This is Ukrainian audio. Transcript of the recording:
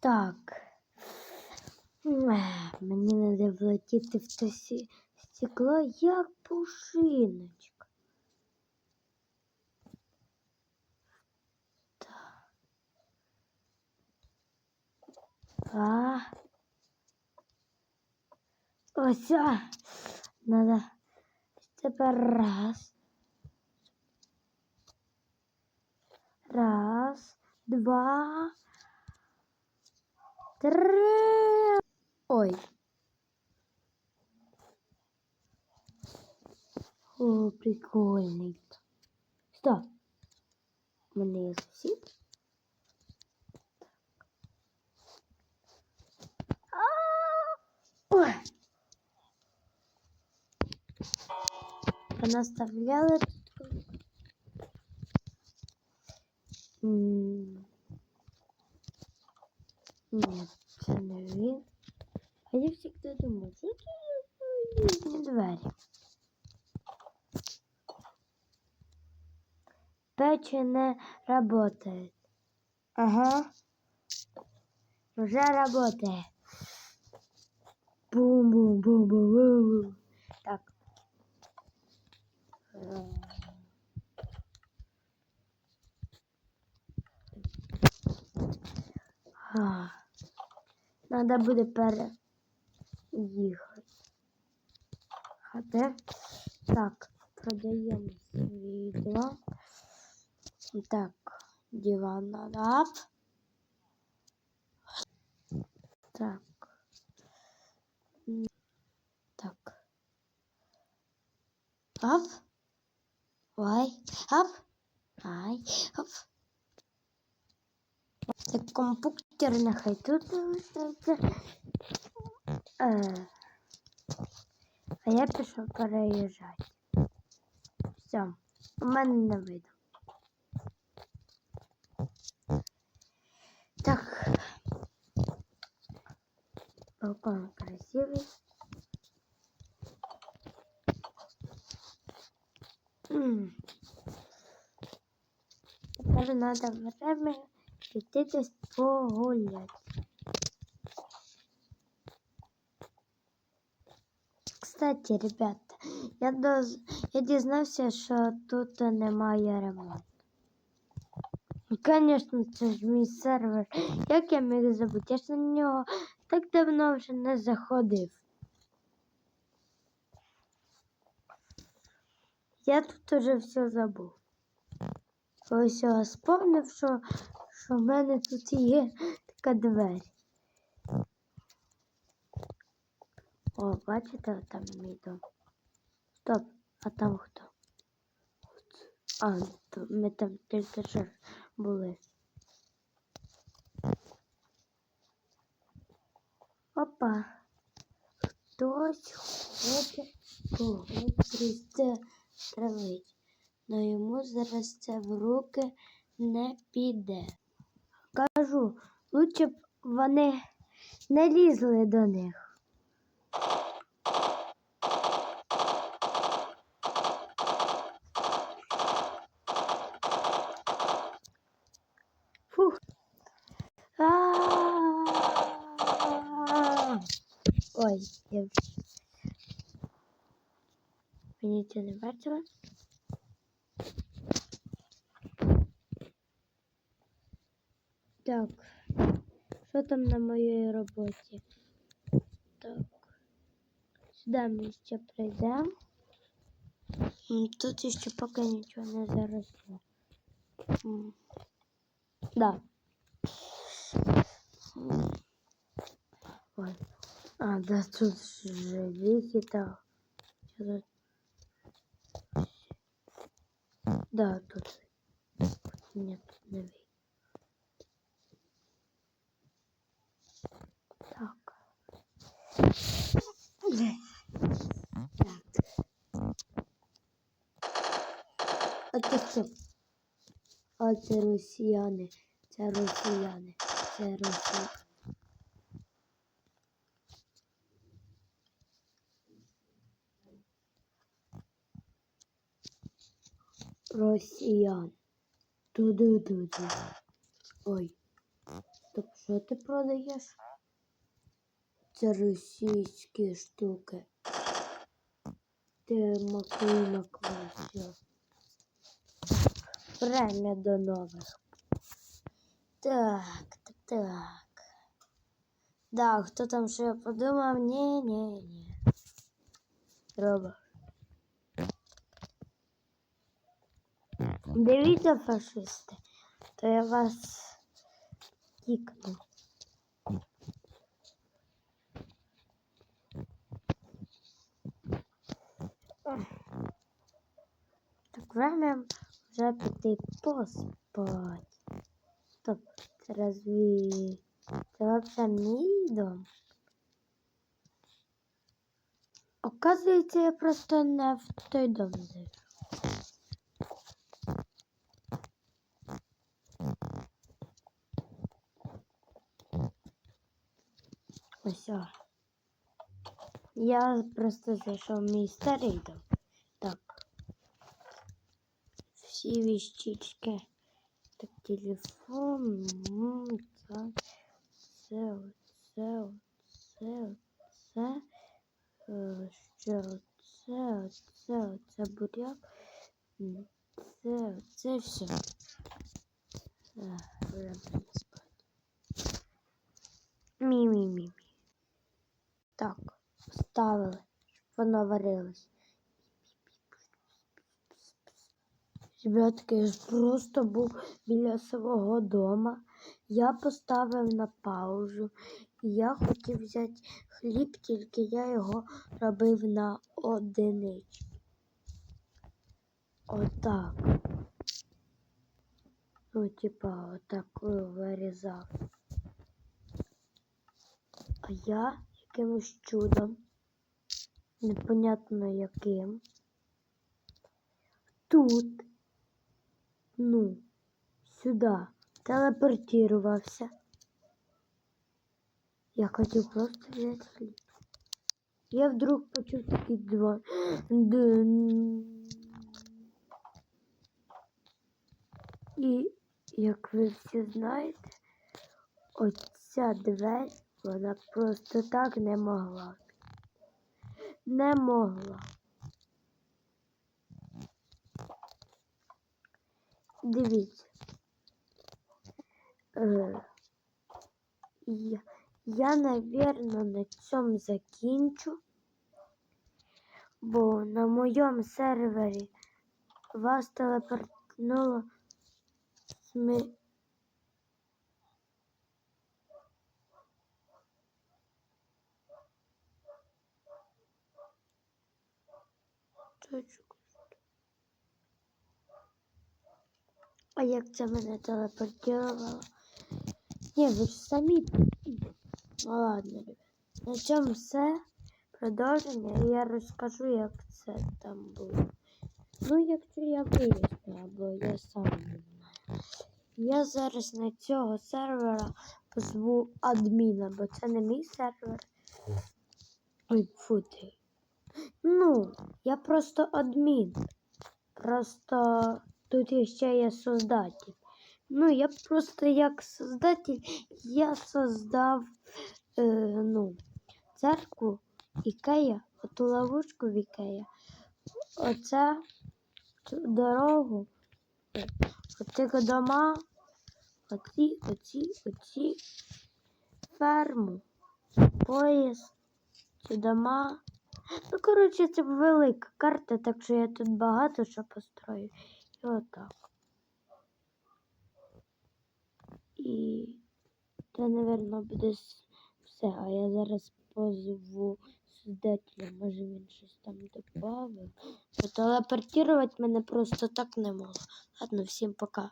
Так. Мені треба влетіти в те стекло, як пушиночка. Так. А. Ось. Надо. Тепер раз. Раз, два, три. Ой. О, прикольний. Стоп. У мене є сусід. М. Ні, це не він. А я завжди думаю, що це за різні двері. Печи не работает. Ага. Уже работает. Бум-бум-бум-бум-бум. Так. Е, А, Надо буде переїхати. Хати. Так, продаємо світло. Так, диван надо. Так. М, Так. Оп. Ой. Оп. Ай. Оп. Це комп'ютер нехай тут залишається. Е. А я пішов переїжджати. Все, у мене не видно. Так. Балкон красивый. М. Тепер надо время піти десь погуляти. Кстати, ребята, я, доз... я дізнався, що тут немає ремонту. Звісно, це ж мій сервер. Як я міг забути? Я ж на нього так давно вже не заходив. Я тут уже все забув. Ось я спомнив, що, що в мене тут є така двері. О, бачите, там мій дом. Стоп, а там хто? А, то ми там тільки що були. Опа. Хтось хоче когось пристрелить. Но йому зараз це в руки не піде. Кажу, лучше б вони не лізли до них. Фух. А-а-а. Ой, я... Ви нічого не бачили? Так, що там на моїй роботі? Так. Сюди ми ще прийдемо. М, Тут ще поки нічого не заросло. М. Да. М. Ой. А, да, тут же вехи так. Чё тут? Да, тут. Нет, тут не вехи. А це росіяни. Це росіяни. Це росіяни. Росіян. Ту-ду-ду-ду. Ой. Стоп, що ти продаєш? Це російські штуки. Ти макуй макуй. Время до нових. Так, так, так. Да, хто там ще подумав? Ні, ні, ні. Роба. Дивіться, фашисти, то я вас кікну. Так время вже піти поспать. Стоп, це разві... Це вообще мій дом? Оказується, я просто не в той дом зайшов. Ось. Я просто зайшов в мій старий дом. Так. Всі віщички. Так, телефон. Це, це, це, це, це. Е, Ще оце, оце, оце буряк. Це, це все. Е. Мі-мі-мі. Так, ставили, щоб воно варилось. Ребятки, я ж просто був біля свого дома. Я поставив на паузу. І я хотів взяти хліб, тільки я його робив на одиничку. Отак. Ну, типа, отак вирізав. А я якимось чудом, непонятно яким, тут, ну, сюди телепортувався. Я хотів просто взяти хліб. Я вдруг почув такий дзвон. Дин. І, як ви всі знаєте, оця двері, вона просто так не могла. Не могла. Дивіться. Е, я, я, на цьому закінчу, бо на моєму сервері вас телепортнуло сми... Точку. А як це мене телепортувало? Ні, ви ж самі. Ну ладно, ребят. На цьому все. Продовження. Я розкажу, як це там було. Ну, якщо я виясню, або я сам не знаю. Я зараз на цього сервера позву адміна, бо це не мій сервер. Ой, фу ти. Ну, я просто адмін. Просто тут ще є создатель. Ну, я просто як создатель, я создав е, ну, церкву Ікея, оту ловушку в Ікея. Оце цю дорогу, оці дома, оці, оці, оці, ферму, поїзд, ці дома. Ну, коротше, це велика карта, так що я тут багато що построю. І отак. І це, мабуть, буде все. А я зараз позову создателя. Може він щось там додав. Телепортувати мене просто так не можу. Ладно, всім пока.